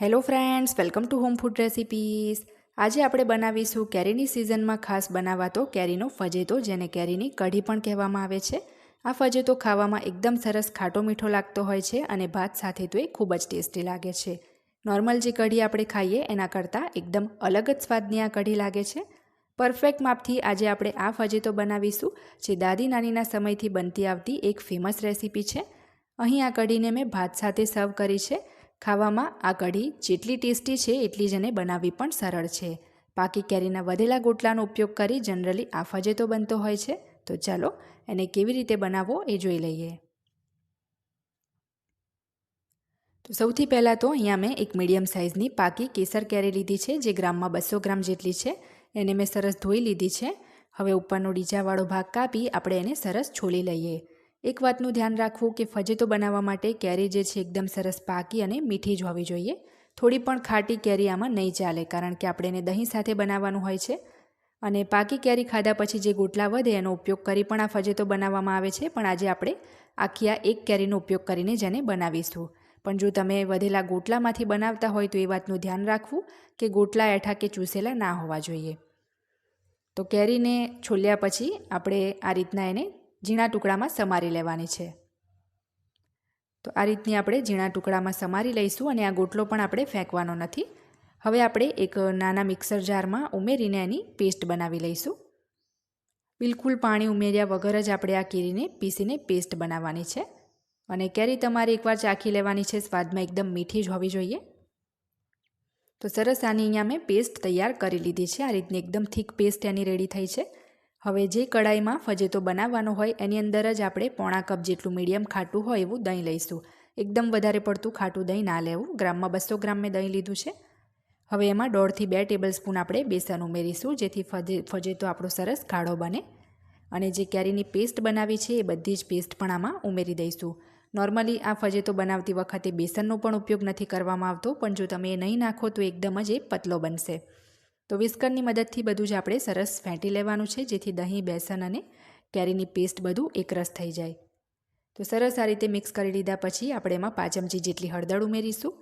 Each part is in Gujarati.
Hello friends welcome to home food recipes આજે આપણે બનાવીશું કેરીની સિઝનમાં ખાસ બનાવાતો કેરીનો ફજેતો, જેને કેરીની કઢી પણ કહેવામાં આવે છે. આ ફજેતો ખાવામાં એકદમ સરસ ખાટો મીઠો લાગતો હોય છે અને ભાત સાથે તો એ ખૂબ જ ટેસ્ટી લાગે છે. નોર્મલ જે કઢી આપણે ખાઈએ, એના કરતાં એકદમ અલગ જ સ્વાદની આ કઢી લાગે છે. પરફેક્ટ માપથી આજે આપણે આ ફજેતો બનાવીશું, જે દાદી નાનીના સમયથી બનતી આવતી એક ફેમસ રેસીપી છે. અહીં આ કઢીને મેં ભાત સાથે સર્વ કરી છે. ખાવામાં આ કઢી જેટલી ટેસ્ટી છે એટલી જ એને બનાવવી પણ સરળ છે. પાકી કેરીના વધેલા ગોટલાનો ઉપયોગ કરી જનરલી આ ફજેતો બનતો હોય છે. તો ચાલો એને કેવી રીતે બનાવવો એ જોઈ લઈએ. તો સૌથી પહેલાં તો અહીંયા મેં એક મીડિયમ સાઇઝની પાકી કેસર કેરી લીધી છે, જે ગ્રામમાં બસો ગ્રામ જેટલી છે. એને મેં સરસ ધોઈ લીધી છે. હવે ઉપરનો ડીજાવાળો ભાગ કાપી આપણે એને સરસ છોલી લઈએ. એક વાતનું ધ્યાન રાખવું કે ફજેતો બનાવવા માટે કેરી જે છે એકદમ સરસ પાકી અને મીઠી જ હોવી જોઈએ. થોડી પણ ખાટી કેરી આમાં નહીં ચાલે, કારણ કે આપણે એને દહીં સાથે બનાવવાનું હોય છે. અને પાકી કેરી ખાધા પછી જે ગોટલા વધે એનો ઉપયોગ કરી પણ આ ફજેતો બનાવવામાં આવે છે, પણ આજે આપણે આખી આ એક કેરીનો ઉપયોગ કરીને જેને બનાવીશું. પણ જો તમે વધેલા ગોટલામાંથી બનાવતા હોય તો એ વાતનું ધ્યાન રાખવું કે ગોટલા એઠા કે ચૂસેલા ના હોવા જોઈએ. તો કેરીને છોલ્યા પછી આપણે આ રીતના એને ઝીણા ટુકડામાં સમારી લેવાની છે. તો આ રીતની આપણે ઝીણા ટુકડામાં સમારી લઈશું અને આ ગોટલો પણ આપણે ફેંકવાનો નથી. હવે આપણે એક નાના મિક્સર જારમાં ઉમેરીને એની પેસ્ટ બનાવી લઈશું. બિલકુલ પાણી ઉમેર્યા વગર જ આપણે આ કેરીને પીસીને પેસ્ટ બનાવવાની છે. અને કેરી તમારે એકવાર ચાખી લેવાની છે, સ્વાદમાં એકદમ મીઠી જ હોવી જોઈએ. તો સરસ આની અહીંયા મેં પેસ્ટ તૈયાર કરી લીધી છે. આ રીતની એકદમ થીક પેસ્ટ એની રેડી થઈ છે. હવે જે કડાઈમાં ફજેતો બનાવવાનો હોય એની અંદર જ આપણે પોણા કપ જેટલું મીડિયમ ખાટું હોય એવું દહીં લઈશું. એકદમ વધારે પડતું ખાટું દહીં ના લેવું. ગ્રામમાં બસો ગ્રામ મેં દહીં લીધું છે. હવે એમાં દોઢથી બે ટેબલ સ્પૂન આપણે બેસન ઉમેરીશું, જેથી ફજે, ફજેતો આપણો સરસ ગાઢો બને. અને જે કેરીની પેસ્ટ બનાવી છે એ બધી જ પેસ્ટ પણ આમાં ઉમેરી દઈશું. નોર્મલી આ ફજેતો બનાવતી વખતે બેસનનો પણ ઉપયોગ નથી કરવામાં આવતો, પણ જો તમે એ નહીં નાખો તો એકદમ જ એ પતલો બનશે. તો વિસ્કરની મદદથી બધું જ આપણે સરસ ફેંટી લેવાનું છે, જેથી દહીં, બેસન અને કેરીની પેસ્ટ બધું એકરસ થઈ જાય. તો સરસ આ રીતે મિક્સ કરી લીધા પછી આપણે એમાં પાંચ ચમચી જેટલી હળદર ઉમેરીશું.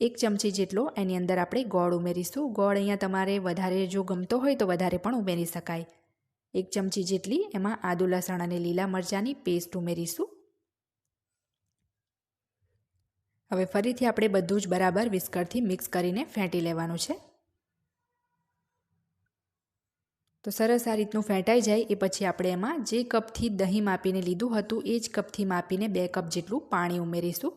એક ચમચી જેટલો એની અંદર આપણે ગોળ ઉમેરીશું. ગોળ અહીંયા તમારે વધારે જો ગમતો હોય તો વધારે પણ ઉમેરી શકાય. એક ચમચી જેટલી એમાં આદુ, લસણ અને લીલા મરચાંની પેસ્ટ ઉમેરીશું. હવે ફરીથી આપણે બધું જ બરાબર વિસ્કરથી મિક્સ કરીને ફેંટી લેવાનું છે. તો સરસ આ રીતનું ફેંટાઈ જાય એ પછી આપણે એમાં જે કપથી દહીં માપીને લીધું હતું એ જ કપથી માપીને બે કપ જેટલું પાણી ઉમેરીશું.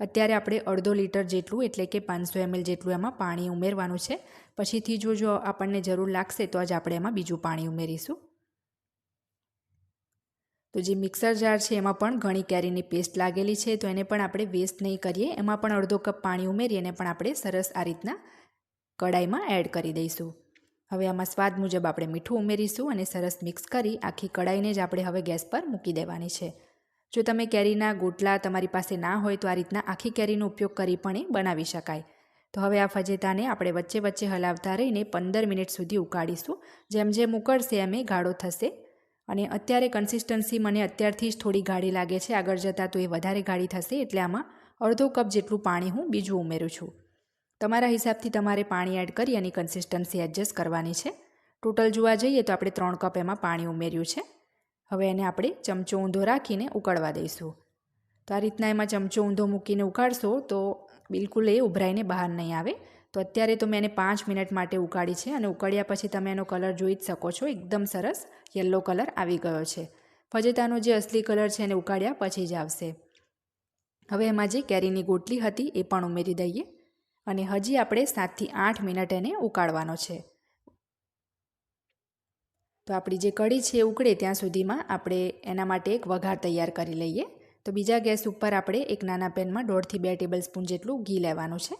અત્યારે આપણે અડધો લીટર જેટલું એટલે કે પાંચસો એમએલ જેટલું એમાં પાણી ઉમેરવાનું છે. પછીથી જો જો આપણને જરૂર લાગશે તો જ આપણે એમાં બીજું પાણી ઉમેરીશું. તો જે મિક્સર જાર છે એમાં પણ ઘણી કેરીની પેસ્ટ લાગેલી છે તો એને પણ આપણે વેસ્ટ નહીં કરીએ. એમાં પણ અડધો કપ પાણી ઉમેરી અને પણ આપણે સરસ આ રીતના કડાઈમાં એડ કરી દઈશું. હવે આમાં સ્વાદ મુજબ આપણે મીઠું ઉમેરીશું અને સરસ મિક્સ કરી આખી કડાઈને જ આપણે હવે ગેસ પર મૂકી દેવાની છે. જો તમે કેરીના ગોટલા તમારી પાસે ના હોય તો આ રીતના આખી કેરીનો ઉપયોગ કરી પણ એ બનાવી શકાય. તો હવે આ ફજેતાને આપણે વચ્ચે વચ્ચે હલાવતા રહીને પંદર મિનિટ સુધી ઉકાળીશું. જેમ જેમ ઉકળશે એમ એ ગાળો થશે. અને અત્યારે કન્સિસ્ટન્સી મને અત્યારથી જ થોડી ગાઢી લાગે છે. આગળ જતાં તો એ વધારે ગાઢી થશે એટલે આમાં અડધો કપ જેટલું પાણી હું બીજું ઉમેરું છું. તમારા હિસાબથી તમારે પાણી એડ કરી એની કન્સિસ્ટન્સી એડજસ્ટ કરવાની છે. ટોટલ જોવા જઈએ તો આપણે ત્રણ કપ એમાં પાણી ઉમેર્યું છે. હવે એને આપણે ચમચો ઊંધો રાખીને ઉકળવા દઈશું. તો આ રીતના એમાં ચમચો ઊંધો મૂકીને ઉકાળશો તો બિલકુલ એ ઉભરાઈને બહાર નહીં આવે. તો અત્યારે તો મેં એને પાંચ મિનિટ માટે ઉકાળી છે અને ઉકાળ્યા પછી તમે એનો કલર જોઈ જ શકો છો. એકદમ સરસ યલો કલર આવી ગયો છે. ફજેતાનો જે અસલી કલર છે એને ઉકાળ્યા પછી જ આવશે. હવે એમાં જે કેરીની ગોટલી હતી એ પણ ઉમેરી દઈએ. અને હજી આપણે સાતથી આઠ મિનિટ એને ઉકાળવાનો છે. તો આપણી જે કઢી છે એ ઉકળે ત્યાં સુધીમાં આપણે એના માટે એક વઘાર તૈયાર કરી લઈએ. તો બીજા ગેસ ઉપર આપણે એક નાના પેનમાં દોઢથી બે ટેબલ સ્પૂન જેટલું ઘી લેવાનું છે.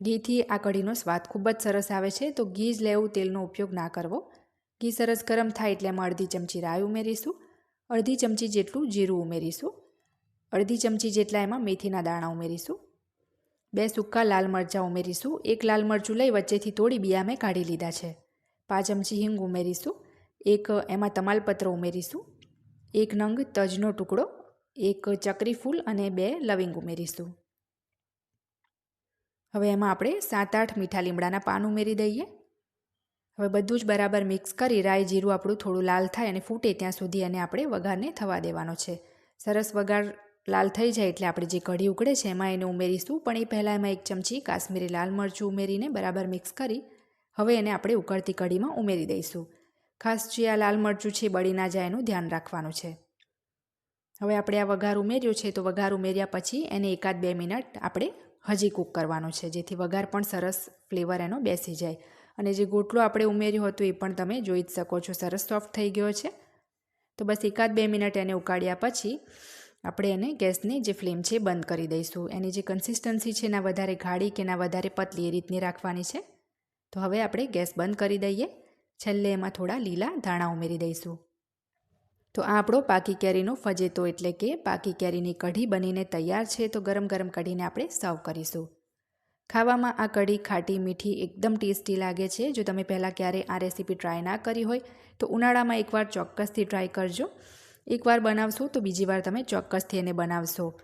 ઘીથી આ કઢીનો સ્વાદ ખૂબ જ સરસ આવે છે, તો ઘી જ લેવું, તેલનો ઉપયોગ ના કરવો. ઘી સરસ ગરમ થાય એટલે એમાં અડધી ચમચી રાઈ ઉમેરીશું, અડધી ચમચી જેટલું જીરું ઉમેરીશું, અડધી ચમચી જેટલા એમાં મેથીના દાણા ઉમેરીશું બે સૂકા લાલ મરચાં ઉમેરીશું, એક લાલ મરચું લઈ વચ્ચેથી તોડી બિયા મેં કાઢી લીધા છે. પાંચ ચમચી હિંગ ઉમેરીશું, એક એમાં તમાલપત્ર ઉમેરીશું, એક નંગ તજનો ટુકડો, એક ચકરી ફૂલ અને બે લવિંગ ઉમેરીશું. હવે એમાં આપણે સાત આઠ મીઠા લીમડાના પાન ઉમેરી દઈએ. હવે બધું જ બરાબર મિક્સ કરી રાઈ જીરું આપણું થોડું લાલ થાય અને ફૂટે ત્યાં સુધી એને આપણે વઘારને થવા દેવાનો છે. સરસ વઘાર લાલ થઈ જાય એટલે આપણે જે કઢી ઉકળે છે એમાં એને ઉમેરીશું. પણ એ પહેલાં એમાં એક ચમચી કાશ્મીરી લાલ મરચું ઉમેરીને બરાબર મિક્સ કરી હવે એને આપણે ઉકળતી કઢીમાં ઉમેરી દઈશું. ખાસ જે આ લાલ મરચું છે બળી ના જાય એનું ધ્યાન રાખવાનું છે. હવે આપણે આ વઘાર ઉમેર્યો છે તો વઘાર ઉમેર્યા પછી એને એકાદ બે મિનિટ આપણે હજી કૂક કરવાનું છે જેથી વઘાર પણ સરસ ફ્લેવર એનો બેસી જાય. અને જે ગોટલો આપણે ઉમેર્યો હતો એ પણ તમે જોઈ જ શકો છો સરસ સોફ્ટ થઈ ગયો છે. તો બસ એકાદ બે મિનિટ એને ઉકાળ્યા પછી આપણે એને ગેસની જે ફ્લેમ છે બંધ કરી દઈશું. એની જે કન્સિસ્ટન્સી છે ના વધારે ગાઢી કે ના વધારે પતલી એ રીતની રાખવાની છે. તો હવે આપણે ગેસ બંધ કરી દઈએ. છેલ્લે એમાં થોડા લીલા ધાણા ઉમેરી દઈશું. તો આ આપણો પાકી કેરીનો ફજેતો એટલે કે પાકી કેરીની કઢી બનીને તૈયાર છે તો ગરમ ગરમ કઢીને આપણે સર્વ કરીશું. ખાવામાં આ કઢી ખાટી મીઠી એકદમ ટેસ્ટી લાગે છે. જો તમે પહેલાં ક્યારેય આ રેસીપી ટ્રાય ના કરી હોય તો ઉનાળામાં એકવાર ચોક્કસથી ટ્રાય કરજો. એકવાર બનાવશો તો બીજી વાર તમે ચોક્કસથી એને બનાવશો.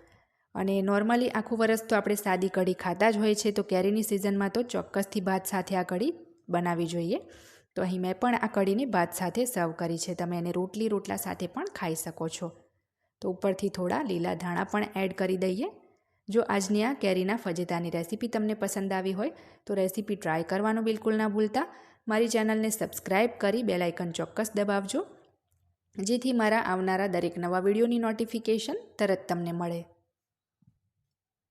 અને નોર્મલી આખું વરસ તો આપણે સાદી કઢી ખાતા જ હોય છે, તો કેરીની સિઝનમાં તો ચોક્કસથી ભાત સાથે આ કઢી બનાવવી જોઈએ. તો અહીં મેં પણ આ કઢીને ભાત સાથે સર્વ કરી છે. તમે એને રોટલી રોટલા સાથે પણ ખાઈ શકો છો. તો ઉપરથી થોડા લીલા ધાણા પણ એડ કરી દઈએ. જો આજની આ કેરીના ફજેતાની રેસીપી તમને પસંદ આવી હોય, તો રેસીપી ટ્રાય કરવાનું બિલકુલ ના ભૂલતા. મારી ચેનલને સબસ્ક્રાઈબ કરી બેલાઇકન ચોક્કસ દબાવજો. જેથી મારા આવનારા દરેક નવા વિડીયોની નોટિફિકેશન તરત તમને મળે.